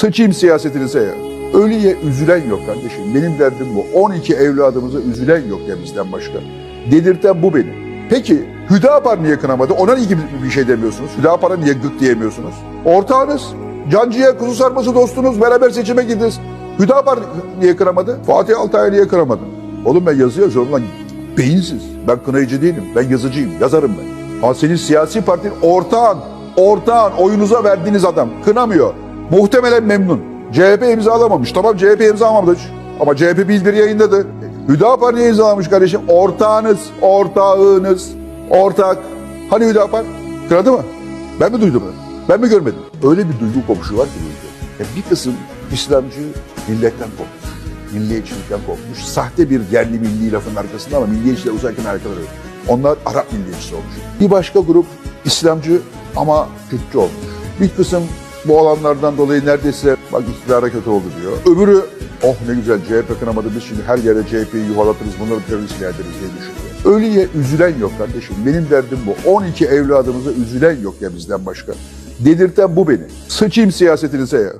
Sıçayım siyasetinize ya. Ölüye üzülen yok kardeşim. Benim derdim bu. 12 evladımıza üzülen yok ya bizden başka. Delirten bu beni. Peki Hüdapar niye kınamadı? Ona niye bir şey demiyorsunuz? Hüdapar'a niye gık diyemiyorsunuz? Ortağınız, Cancı'ya kuzu sarması dostunuz, beraber seçime girdiniz. Hüdapar niye kınamadı? Fatih Altaylı niye kınamadı? Oğlum ben yazı yazıyorum lan. Beyinsiz. Ben kınayıcı değilim. Ben yazıcıyım. Yazarım ben. Ama senin siyasi partinin ortağın, ortağın oyunuza verdiğiniz adam kınamıyor. Muhtemelen memnun. CHP imzalamamış. Tamam CHP imzalamamış. Ama CHP bildiri yayınladı. Hüdapar niye imzalamış kardeşim? Ortağınız, ortağınız, ortak. Hani Hüdapar? Kınadı mı? Ben mi duydum? Ben mi görmedim? Öyle bir duygu komşu var ki bizde. Ya bir kısım İslamcı milletten kopmuş. Milliyetçilikten kopmuş. Sahte bir yerli milli lafın arkasında ama milliyetçiler uzarken arkaları yok. Onlar Arap milliyetçisi olmuş. Bir başka grup İslamcı ama Kürtçü olmuş. Bir kısım bu alanlardan dolayı neredeyse bak iktidara kötü oldu diyor. Öbürü oh ne güzel CHP kınamadı biz şimdi her yere CHP'yi yuvalatırız bunları terörist ilan ederiz diye düşünüyor. Ölüye üzülen yok kardeşim. Benim derdim bu. 12 evladımıza üzülen yok ya bizden başka. Delirten bu beni. Sıçayım siyasetinize ya.